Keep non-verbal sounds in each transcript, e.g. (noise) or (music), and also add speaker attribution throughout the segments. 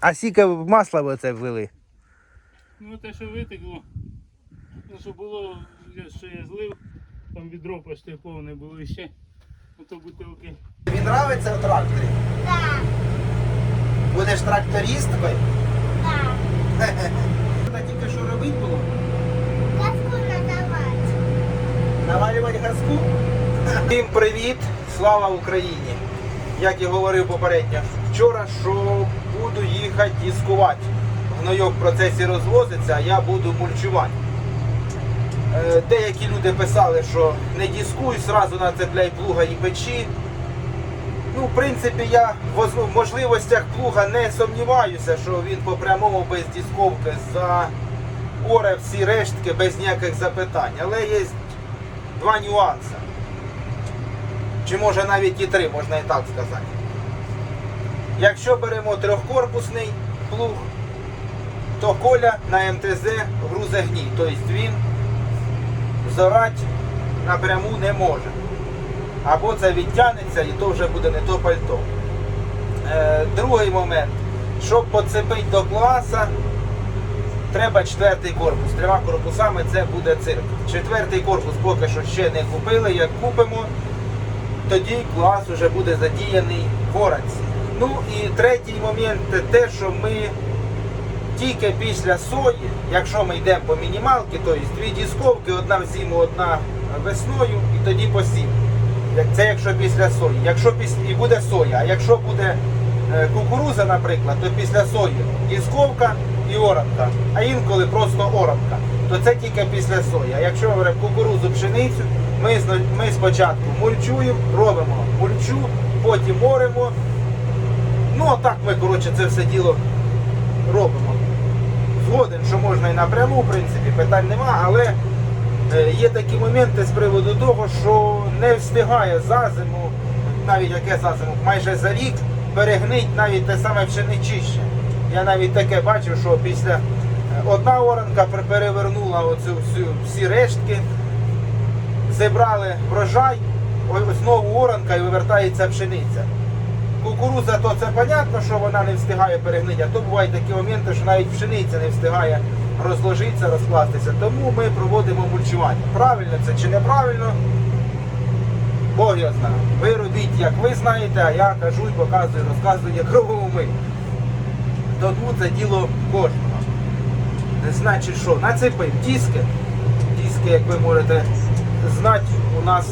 Speaker 1: А скільки масла ви це ввели?
Speaker 2: Ну те, що витекло, те, що було, що я злив, там відро почти повне було ще. Ото бутилки.
Speaker 1: Тобі нравиться в тракторі?
Speaker 3: Так,
Speaker 1: Будеш трактористкою?
Speaker 3: так. (laughs)
Speaker 1: Та тільки що робити було?
Speaker 3: Казку надавати.
Speaker 1: Навалювати газку? (laughs) Всім привіт! Слава Україні! Як і говорив попередньо вчора, що буду їхати дискувати. Гнойок в процесі розвозиться, а я буду мульчувати. Е, Деякі люди писали, що не дискуй, зразу нацепляй плуга і печі. Ну, в принципі, я в можливостях плуга не сумніваюся, що він по прямому без дисковки за оре всі рештки без ніяких запитань. Але є два нюанси. Чи може навіть і три, можна і так сказати. Якщо беремо трьохкорпусний плуг, то коля на МТЗ грузе гній. Тобто він зорати напряму не може. Або це відтягнеться і то вже буде не то пальто. Е, другий момент. Щоб поцепити до класа, треба четвертий корпус. Трьома корпусами це буде цирк. Четвертий корпус поки що ще не купили. Як купимо, тоді клас вже буде задіяний в оранці. Ну і третій момент те, що ми тільки після сої, якщо ми йдемо по мінімалки, то є дві дісковки, одна в одна весною, і тоді посів. Це якщо після сої. Якщо після і буде соя, а якщо буде е, кукуруза, наприклад, то після сої дісковка і оранка, а інколи просто оранка, то це тільки після сої. А якщо беремо кукурузу, пшеницю, ми, ми спочатку мульчуємо, робимо мульчу, потім оремо. Ну, а так ми, коротше, це все діло робимо. Згоден, що можна і напряму, в принципі, питань нема, але е, є такі моменти з приводу того, що не встигає за зиму, навіть яке за зиму, майже за рік перегнить навіть те саме пшеничище. Я навіть таке бачив, що після е, одна оранка перевернула оцю всю, всі рештки, зібрали врожай, знову оранка і вивертається пшениця. Кукуруза, то це понятно, що вона не встигає перегнити, а то бувають такі моменти, що навіть пшениця не встигає розложитися, розкластися. Тому ми проводимо мульчування. Правильно це чи неправильно? Бог його знає. Ви робіть, як ви знаєте, а я кажу і показую, розказую, як робимо ми. Тому це діло кожного. Значить що, нацепив диски. Диски, як ви можете знати, у нас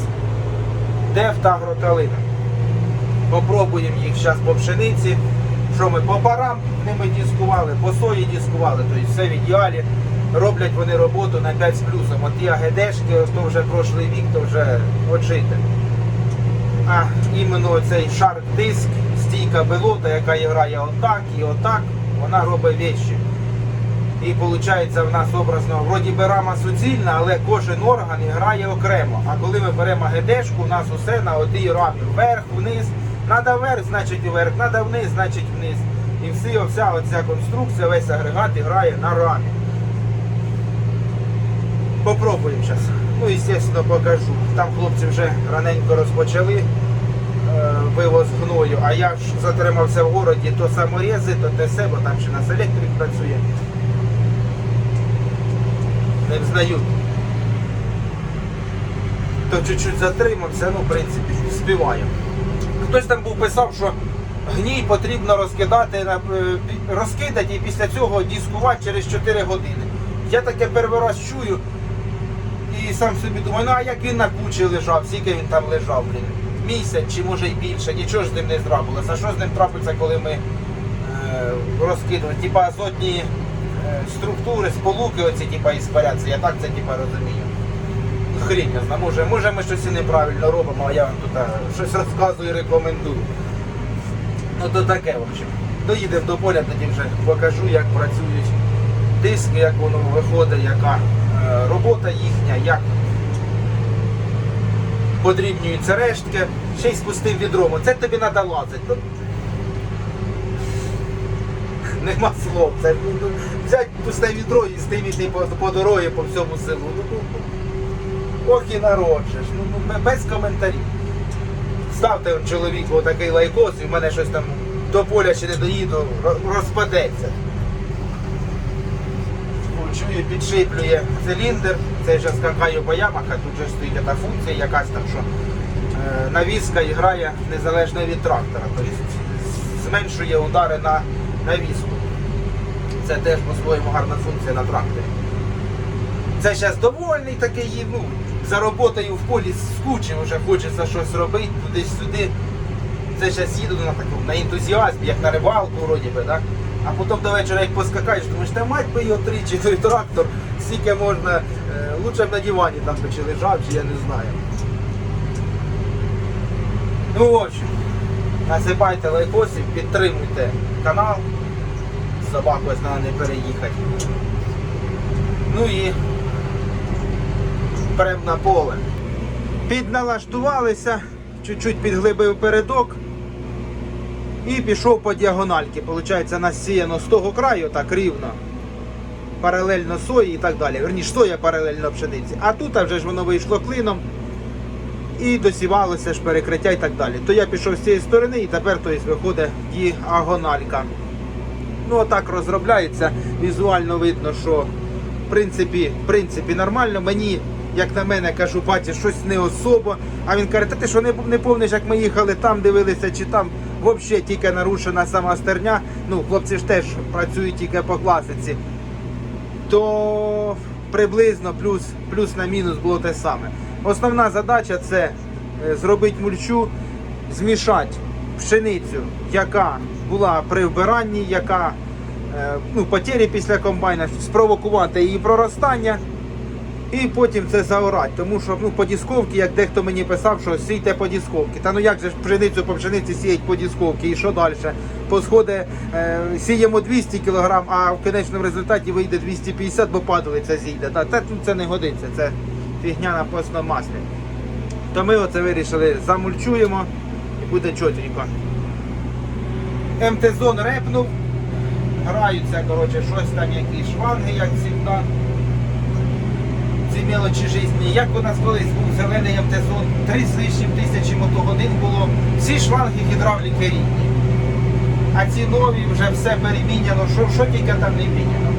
Speaker 1: дефт агрокалина. Попробуємо їх зараз по пшениці. Що ми по парам ними дискували, по сої дискували, тобто все в ідеалі. Роблять вони роботу на 5 з плюсом. От ті АГДшки, то вже прошлий вік, то вже отжити. А іменно цей шарк диск, стійка белота, яка грає отак і отак, вона робить вещі. І виходить в нас образно, вроді би рама суцільна, але кожен орган грає окремо. А коли ми беремо ГДшку, у нас усе на одній рамі. Вверх, вниз. Надо вверх, значить вверх, надо вниз, значить вниз. І всі, вся оця конструкція, весь агрегат грає на рамі. Попробуємо зараз. Ну, і звісно, покажу. Там хлопці вже раненько розпочали е, вивоз гною, а я ж затримався в городі, то саморези, то те все, бо там ще нас електрик працює. Не взнають. То чуть-чуть затримався, ну, в принципі, співаю. Хтось там був писав, що гній потрібно розкидати, е, розкидати і після цього дискувати через 4 години. Я таке перший раз чую і сам собі думаю, ну а як він на кучі лежав, скільки він там лежав, блін. Місяць чи може й більше, нічого ж з ним не зробилося. А що з ним трапиться, коли ми е, розкидуємо? Типа азотні е, структури, сполуки оці типа іспаряться. Я так це типа розумію. Хрінь я знаю. Може, може ми щось і неправильно робимо, а я вам тут е, щось розказую і рекомендую. Ну то таке, в общем. Доїдемо до поля, тоді вже покажу, як працюють диски, як воно виходить, яка е, робота їхня, як подрібнюються рештки. Ще й з пустим відром. Оце тобі треба лазити. Ну, Нема слов. Це ну, взяти пусте відро і стиміти по, по дорозі по всьому селу. Ох і народжеш. Ну, ну, без коментарів. Ставте чоловіку отакий лайкос, і в мене щось там до поля ще не доїду, розпадеться. Чую, підшиплює циліндр, це вже скакаю по ямах, а тут вже стоїть та функція якась там, що е, навіска грає незалежно від трактора. Тобто зменшує удари на навіску. Це теж по-своєму гарна функція на тракторі. Це зараз довольний такий, ну, за роботою в полі скучив, вже хочеться щось робити, туди-сюди. Це зараз їду на таку, на ентузіазмі, як на рибалку, вроді би, так? А потім до вечора, як поскакаєш, думаєш, та мать би його тричі, той трактор, скільки можна, е, лучше б на дивані там чи лежав, чи я не знаю. Ну, в общем, насипайте лайкосів, підтримуйте канал. собаку, З не переїхати. Ну і прям на поле. Підналаштувалися, чуть-чуть підглибив передок і пішов по діагональки. Получається, нас сіяно з того краю так рівно. Паралельно сої і так далі. Верніше, соя паралельно пшениці. А тут а вже ж воно вийшло клином і досівалося ж перекриття і так далі. То я пішов з цієї сторони і тепер тобто, виходить діагональка. Ну, отак розробляється. Візуально видно, що в принципі, в принципі нормально. Мені, як на мене, кажу, баті, щось не особо. А він каже, та ти що не, не помниш, як ми їхали там, дивилися, чи там взагалі тільки нарушена сама стерня. Ну, хлопці ж теж працюють тільки по класиці. То приблизно плюс, плюс на мінус було те саме. Основна задача це е, зробити мульчу, змішати пшеницю, яка була при вбиранні, яка е, ну, потері після комбайна, спровокувати її проростання. І потім це заорати, тому що ну, по дісковці, як дехто мені писав, що сійте по дісковці. Та ну як же пшеницю по пшениці сіять по дісковці і що далі? По сходи е, сіємо 200 кг, а в кінечному результаті вийде 250, бо падалиця зійде. Та, та, ну, це не годиться, це фігня на постному маслі. То ми оце вирішили, замульчуємо і буде чотенько. МТ-зон репнув, граються, коротше, щось там, якісь шванги, як завжди мелочі житті. Як у нас колись був зелений МТЗон, 3 з лишнім тисячі мотогодин було, всі шланги гідравліки рідні. А ці нові вже все переміняно, що, що тільки там не міняно.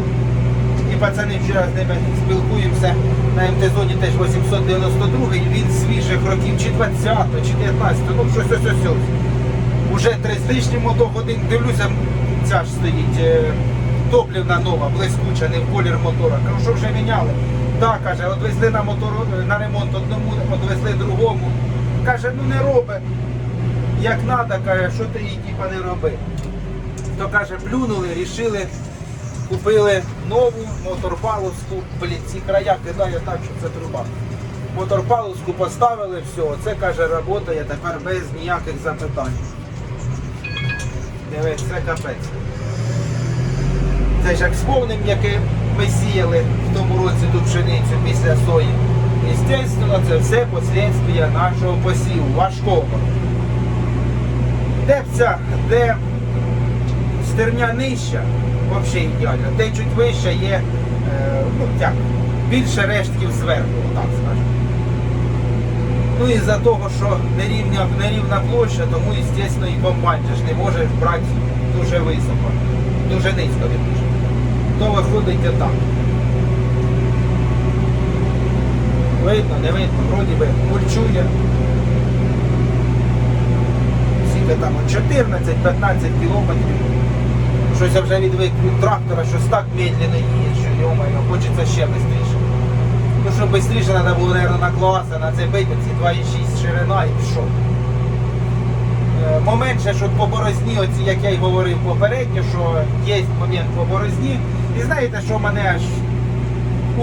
Speaker 1: І пацани вчора з ними спілкуємося на МТЗоні теж 892 він свіжих років чи 20 чи 19 ну щось ось ось ось. Уже 3 з лишнім мотогодин, дивлюся, ця ж стоїть. е, Топлівна нова, блискуча, не в колір мотора. Кажу, що вже міняли. Так, каже, одвезли на мотор на ремонт одному, одвезли другому. Каже, ну не роби. Як треба, каже, що ти їй типа не роби. То каже, плюнули, рішили, купили нову моторпаловську, блін, ці края кидає так, що це труба. Моторпаловську поставили, все, це каже, працює тепер без ніяких запитань. Дивись, це капець. Це ж як сповним, яке ми сіяли в тому році ту пшеницю після сої. Естественно, це все послідствия нашого посіву, важкого. Де ця, де стерня нижча, взагалі ідеально, де чуть вища є, е, ну як, більше рештків зверху, так скажемо. Ну і за того, що нерівна, нерівна площа, тому, звісно, і комбайн ж не може брати дуже високо, дуже низько вірніше. То виходить так. Видно, не видно, вроді би мульчує. Скільки там 14-15 кілометрів. Щось я вже відвик від трактора, щось так медленно їде, що йомаю, хочеться ще швидше. Ну, щоб швидше треба було, мабуть, на класи, на цей бить, ці 2,6 ширина і пішов. Е, Момент що по борозні, оці, як я й говорив попередньо, що є момент по борозні. І знаєте, що мене аж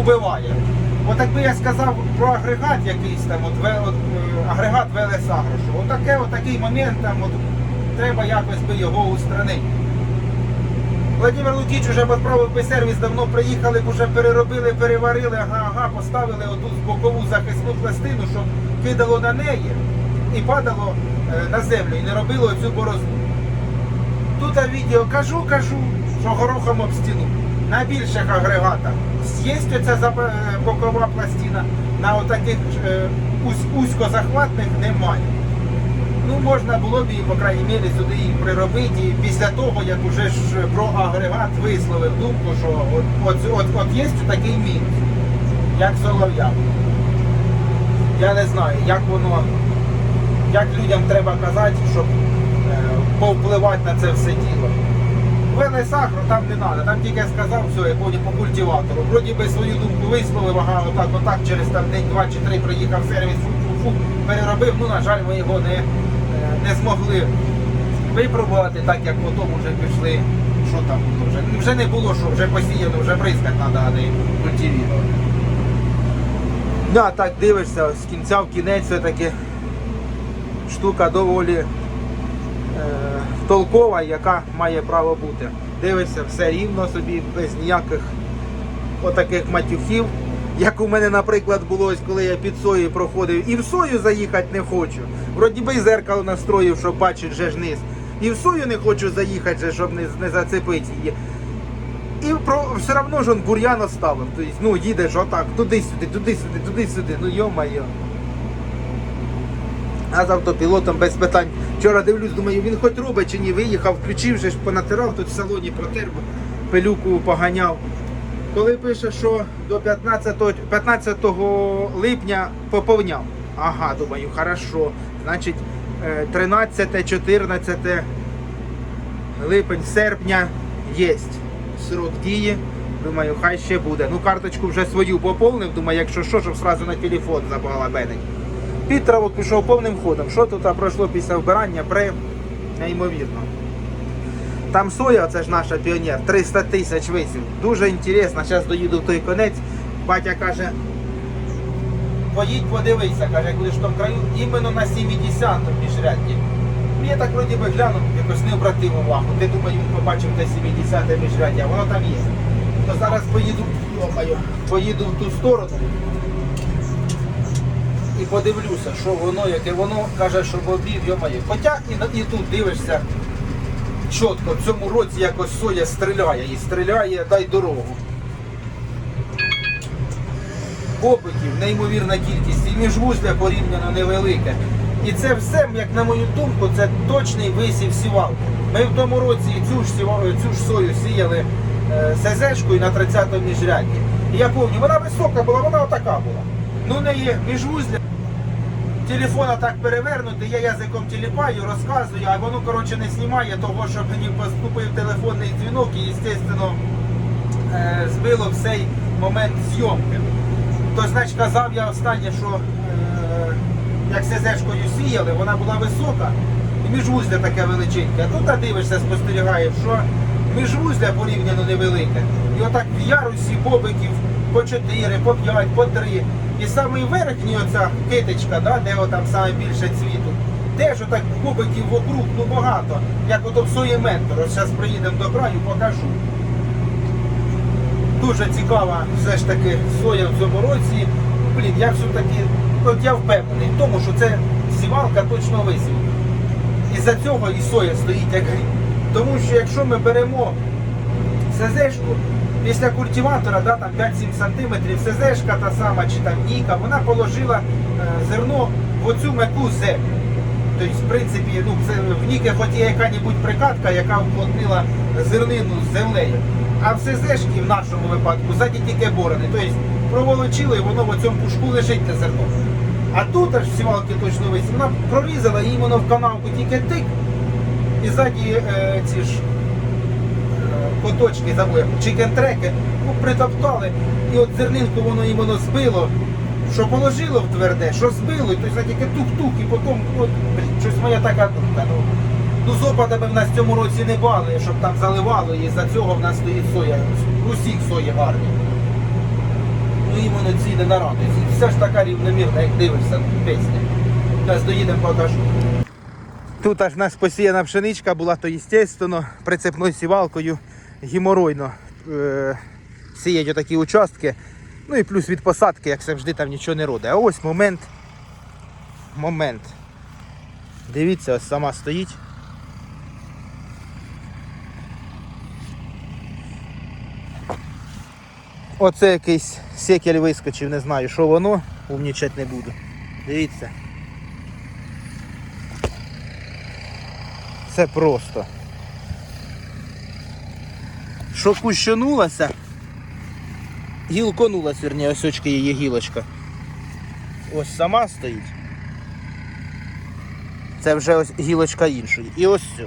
Speaker 1: убиває? От якби я сказав про агрегат якийсь там, от, от, е, агрегат Велесагро, що отаке, отакий момент там, от, треба якось би його устранити. Владимир Лукіч вже відправив би сервіс, давно приїхали, вже переробили, переварили, ага, ага, поставили оту бокову захисну пластину, щоб кидало на неї і падало е, на землю і не робило оцю борозну. Тут а відео кажу, кажу, що горохом об стіну. На більших агрегатах є оця е, бокова пластина, на отаких е, узькозахватних немає. Ну, можна було б її, по крайній мірі, сюди її приробити. І після того, як уже ж про агрегат висловив думку, що от, от, от, от є такий мінус, як солов'я. Я не знаю, як воно, як людям треба казати, щоб е, повпливати на це все діло. Вели сахару там не треба, там тільки сказав, все, я потім по культиватору. Вроді би свою думку висловив, ага, отак, отак, через там день, два чи три приїхав сервіс, фу-фу-фу, переробив. Ну, на жаль, ми його не, е, не змогли випробувати, так як потім вже пішли. Що там вже? Вже не було, що вже посіяно, вже бризкати треба, а не культивірувати. Да, так дивишся, з кінця в кінець все-таки штука доволі е, толкова, яка має право бути. Дивишся все рівно собі, без ніяких отаких матюхів. Як у мене, наприклад, було ось, коли я під сою проходив, і в сою заїхати не хочу. Вроді би й зеркало настроїв, щоб бачити вже ж низ. І в сою не хочу заїхати, же, щоб не, не зацепити її. І про все одно ж он бур'ян оставив. Тобто, ну їдеш отак, туди-сюди, туди-сюди, туди-сюди, ну йо-моє. А з автопілотом без питань. Вчора дивлюсь, думаю, він хоч робить чи ні, виїхав, включив, же ж понатирав тут в салоні протер, пилюку поганяв. Коли пише, що до 15, 15 липня поповняв. Ага, думаю, хорошо. Значить, е, 13, 14 липень, серпня є срок дії. Думаю, хай ще буде. Ну, карточку вже свою поповнив. Думаю, якщо що, щоб сразу на телефон забалабенить. Підтравок пішов повним ходом. Що тут пройшло після вбирання? При неймовірно. Там соя, це ж наша піонер, 300 тисяч висів. Дуже інтересно. Зараз доїду в той конець. Батя каже, поїдь подивися, каже, будеш в тому краю, іменно на 70-му міжрядді. Ну, Я так вроді би глянув, якось не обратив увагу. Ти думаю, він побачив те 70-те міжряддя, воно там є. То зараз поїду, поїду в ту сторону і подивлюся, що воно, яке воно каже, що бобів, йо-моє. Хоча і, і тут дивишся чітко, в цьому році якось соя стріляє і стріляє, дай дорогу. Попитів неймовірна кількість і міжвузля порівняно невелике. І це все, як на мою думку, це точний висів сівалки. Ми в тому році цю ж, сіва- цю ж сою сіяли е, СЗшкою на 30-му міжрядді. І я пам'ятаю, вона висока була, вона отака була. Ну, в неї міжвузля. Телефона так перевернути, я язиком тіліпаю, розказую, а воно коротше не знімає того, що мені поступив телефонний дзвінок і, звісно, е, збило цей момент зйомки. То, значить, казав я останнє, що е, як СЗшкою сіяли, вона була висока, і міжвузля таке величеньке. Ну та дивишся, спостерігаєш, що міжвузля порівняно невелике. І отак в ярусі бобиків по 4, по 5, по 3. І самий верхній оця китичка, да, де отам саме більше цвіту, теж отак бобиків вокруг, ну багато. Як в сої ментор. Зараз приїдемо до краю, покажу. Дуже цікава все ж таки соя в цьому році. Блін, я все-таки, от я впевнений в тому, що це сівалка точно висів. І за цього і соя стоїть як гріб. Тому що якщо ми беремо СЗшку, після культиватора, да, там 5-7 см, СЗшка та сама чи там Ніка, вона положила е, зерно в оцю м'яку землю. Тобто, в принципі, ну, це в Ніки хоч є яка-небудь прикатка, яка вплотнила зернину з землею. А в СЗшки в нашому випадку ззаді тільки борони. Тобто проволочили і воно в цьому пушку лежить те зерно. А тут аж сівалки точно висі, вона прорізала і воно в канавку тільки тик. І ззаді е, ці ж коточки забули, чикен-треки, ну, притоптали. І от зернинку воно і воно збило. Що положило в тверде, що збило, і то тільки тук-тук, і потім, от, щось моя така думка. Ну, ну з опадами в нас в цьому році не бали, щоб там заливало, і за цього в нас стоїть соя. Усіх сої гарні. Ну іменно ці не нарадують. Все ж така рівномірна, як дивишся, пісня. Зараз доїдемо покажу. Тут аж в нас посіяна пшеничка була, то естественно, прицепною сівалкою геморойно е, сіять отакі участки. Ну і плюс від посадки, як завжди, там нічого не роде. А ось момент. Момент. Дивіться, ось сама стоїть. Оце якийсь секель вискочив, не знаю, що воно, умнічати не буду. Дивіться. це просто. Що кущанулася, гілконулась, верні, ось очки її гілочка. Ось сама стоїть. Це вже ось гілочка іншої. І ось все.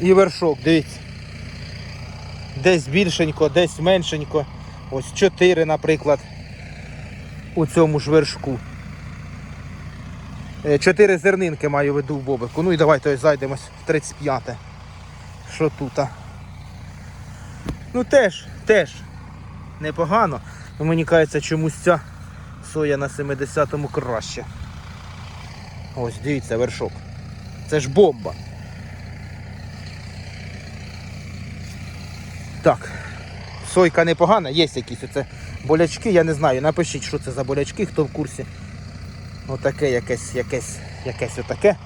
Speaker 1: І вершок, дивіться. Десь більшенько, десь меншенько. Ось 4, наприклад, у цьому ж вершку. Е, Чотири зернинки маю виду в бобику. Ну і давайте ось зайдемось в 35-те. Що тут? Ну теж, теж непогано. Ну, мені кажеться, чомусь ця соя на 70-му краще. Ось, дивіться, вершок. Це ж бомба. Так. Сойка непогана, є якісь оце болячки, я не знаю. Напишіть, що це за болячки, хто в курсі. Отаке якесь, якесь, якесь отаке.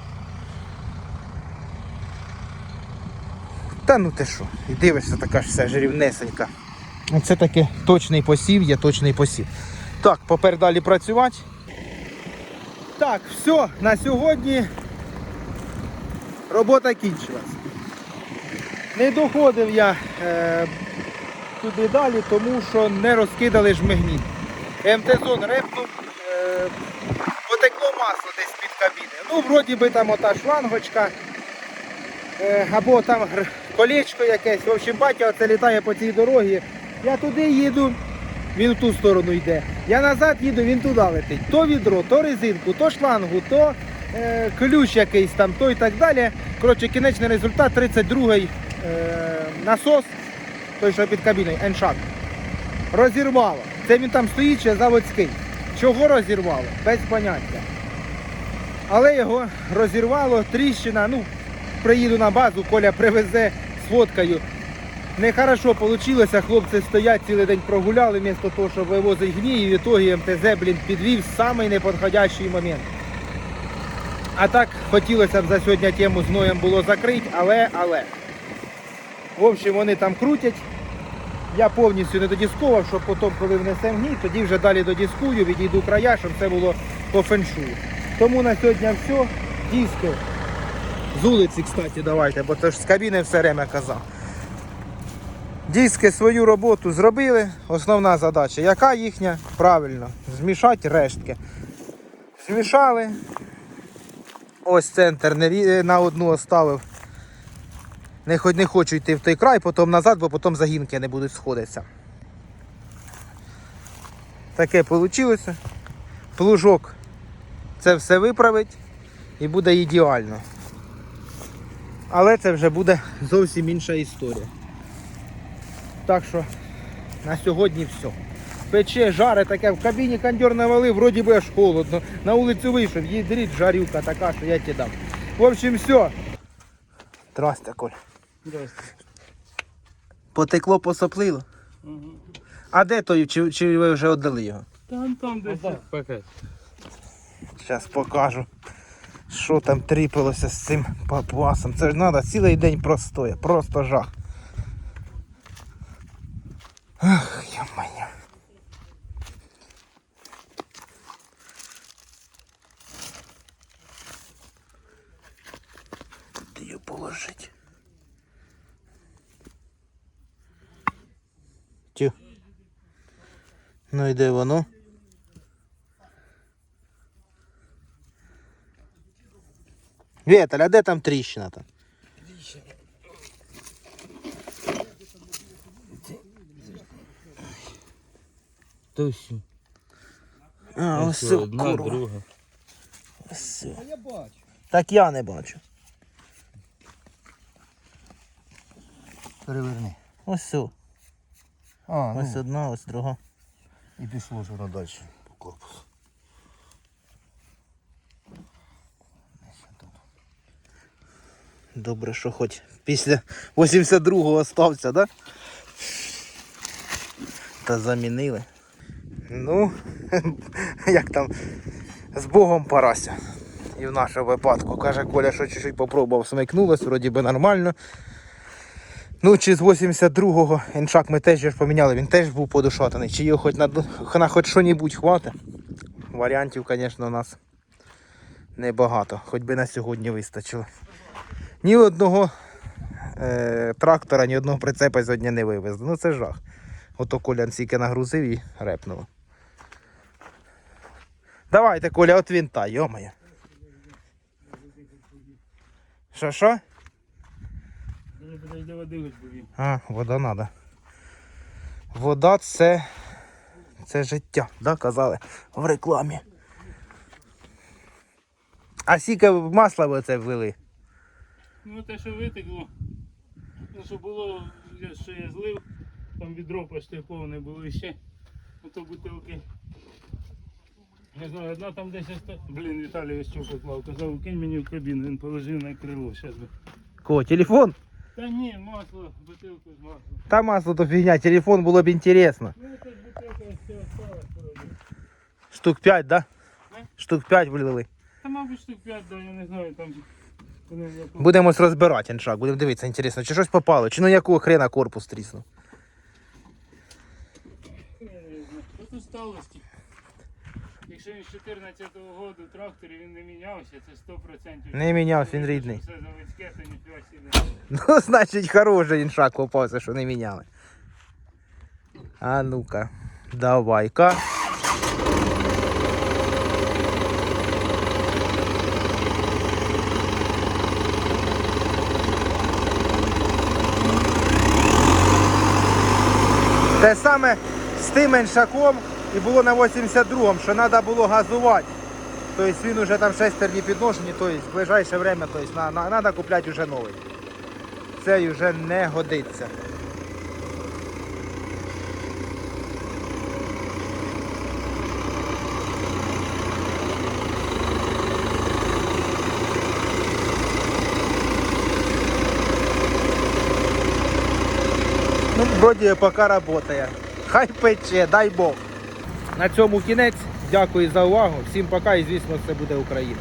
Speaker 1: Та ну ти що, і дивишся, така ж вся жирівнесенька. Це таке точний посів, є точний посів. Так, попер далі працювати. Так, все, на сьогодні робота кінчилась. Не доходив я е, туди далі, тому що не розкидали жмигні. МТ-зон репнув, е, потекло масло десь під кабіни. Ну, вроді би там ота шлангочка, або там колечко якесь. В общем, батя оце літає по цій дорогі. Я туди їду, він в ту сторону йде. Я назад їду, він туди летить. То відро, то резинку, то шлангу, то е, ключ якийсь там, то і так далі. Коротше, кінечний результат 32-й е, насос, той, що під кабіною, еншак. Розірвало. Це він там стоїть ще заводський. Чого розірвало? Без поняття. Але його розірвало, тріщина. Ну, приїду на базу, Коля привезе з фоткою. Нехорошо вийшло, хлопці стоять, цілий день прогуляли, вместо того, щоб вивозити гній, і в ітогі МТЗ, блін, підвів самий неподходящий момент. А так хотілося б за сьогодні тему з ноєм було закрити, але, але. В общем, вони там крутять. Я повністю не додіскував, щоб потім, коли внесемо гній, тоді вже далі додіскую, відійду края, щоб це було по феншую. Тому на сьогодні все. Диски. З вулиці, кстати, давайте, бо це ж з кабіни все время казав. Диски свою роботу зробили. Основна задача. Яка їхня? Правильно. Змішати рештки. Змішали. Ось центр на одну оставив. Не, хоч- не хочу йти в той край, потім назад, бо потім загінки не будуть сходитися. Таке вийшло. Плужок це все виправить і буде ідеально. Але це вже буде зовсім інша історія. Так що на сьогодні все. Пече, жаре таке, в кабіні кондьор навалив, вроді би аж холодно. На вулицю вийшов, їдріть жарюка така, що я тебе дам. В общем, все. Здрасте, Коль. Потекло, посоплило.
Speaker 2: Угу.
Speaker 1: А де той, чи, чи ви вже віддали його?
Speaker 2: Там, там десь пакет.
Speaker 1: Зараз покажу, що там тріпилося з цим папуасом. Це ж треба цілий день простоє, просто жах. Ах, я-моє. Куди її положити? Тю. Ну і де воно? Віталь, а де там тріщина там?
Speaker 2: То все.
Speaker 1: А, ось курва.
Speaker 2: друга.
Speaker 1: Ось це. Так я не бачу.
Speaker 4: Переверни.
Speaker 1: Ось це.
Speaker 4: А,
Speaker 1: Ось
Speaker 4: ну,
Speaker 1: одна, ось друга.
Speaker 4: і пішло ж воно далі по корпусу.
Speaker 1: Добре, що хоч після 82-го остався, да? Та замінили. Ну, (laughs) як там, з Богом Парася. І в нашому випадку. Каже Коля, що чуть-чуть попробував, смикнулось, вроді би нормально. Ну, чи з 82-го іншак ми теж ж поміняли, він теж був подушатаний. Чи його хоч на, на хоч що-небудь хватить. Варіантів, звісно, у нас Небагато, хоч би на сьогодні вистачило. Ні одного е, трактора, ні одного прицепа сьогодні не вивезли. Ну це жах. Ото Коля стільки нагрузив і репнуло. Давайте, Коля, от вінта, йомає. Що, що? А, вода треба. Вода це. Це життя, да, казали в рекламі. А скільки масла ви це влили?
Speaker 2: Ну те, що витекло, те, що було, я- що я злив, там відро почти повне було іще. Ото бутилки. Не знаю, одна там десь оста... Блін, Віталій ось чого поклав. Казав, кинь мені в кабіну, він положив на крило. Щас би.
Speaker 1: Кого, телефон?
Speaker 2: Та ні, масло, бутилку з маслом.
Speaker 1: Та масло то фігня, телефон було б інтересно.
Speaker 2: Ну це ж бутилка ось ця осталась вроде.
Speaker 1: Штук 5, да?
Speaker 2: Не?
Speaker 1: Штук 5 влили.
Speaker 2: Та мабуть штук 5, да, я не знаю, там.
Speaker 1: Будемо ось розбирати іншак, будемо дивитися, інтересно, чи щось попало, чи ну якого хрена корпус тріснув.
Speaker 2: Тут усталості. Якщо він з 14-го року трактор і він не мінявся, це 100%.
Speaker 1: Не мінявся, він рідний.
Speaker 2: Все заводське, то ніфіга.
Speaker 1: Ну, (laughs) значить, хороший іншак попався, що не міняли. А ну-ка, давай-ка. Те саме з тим іншаком і було на 82-му, що треба було газувати. Тобто він вже там шестерні підношені, тобто в ближайше время тобто, треба купляти вже новий Це вже не годиться. Вроді поки працює. Хай пече, дай Бог. На цьому кінець. Дякую за увагу. Всім пока і звісно, це буде Україна.